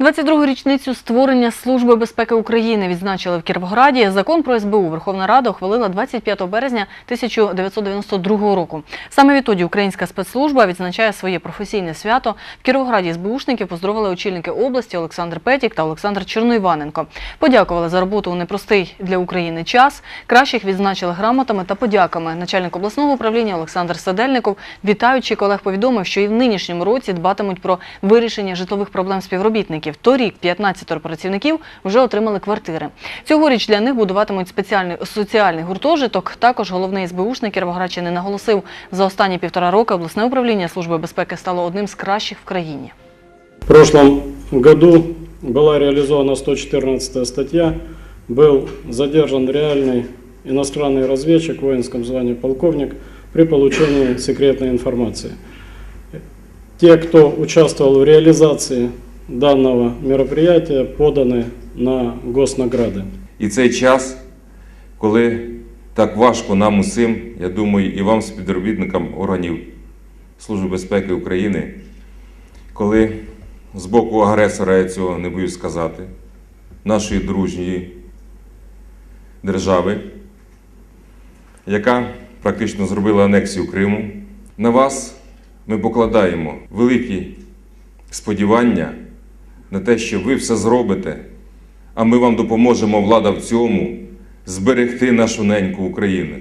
22-гу річницю створення Служби безпеки України відзначили в Кіровограді. Закон про СБУ Верховна Рада ухвалила 25 березня 1992 року. Саме відтоді українська спецслужба відзначає своє професійне свято. В Кіровограді СБУшників поздоровили очільники області Олександр Петік та Олександр Черноїваненко. Подякували за роботу у непростий для України час. Кращих відзначили грамотами та подяками. Начальник обласного управління Олександр Садельников, вітаючи колег, повідомив, що і в нинішньому році дбатимуть про вирішення житлових проблем співробітників Торік 15 працівників вже отримали квартири. Цьогоріч для них будуватимуть спеціальний соціальний гуртожиток. Також головний СБУшник Кіровоградщини наголосив, за останні півтора роки обласне управління Служби безпеки стало одним з кращих в країні. В прошлом году была реализована 114 статья, был задержан реальный иностранный разведчик в воинском звании полковник при получении секретной информации. Те, кто участвовал в реализации данного мероприятия, поданы на госнаграды. І цей час, коли так важко нам усім, я думаю, і вам, співробітникам органів Служби безпеки України, коли з боку агресора, я цього не боюсь сказати, нашої дружньої держави, яка практично зробила анексію Криму, на вас ми покладаємо великі сподівання на те, що ви все зробите, а ми вам допоможемо влада в цьому зберегти нашу неньку Україну.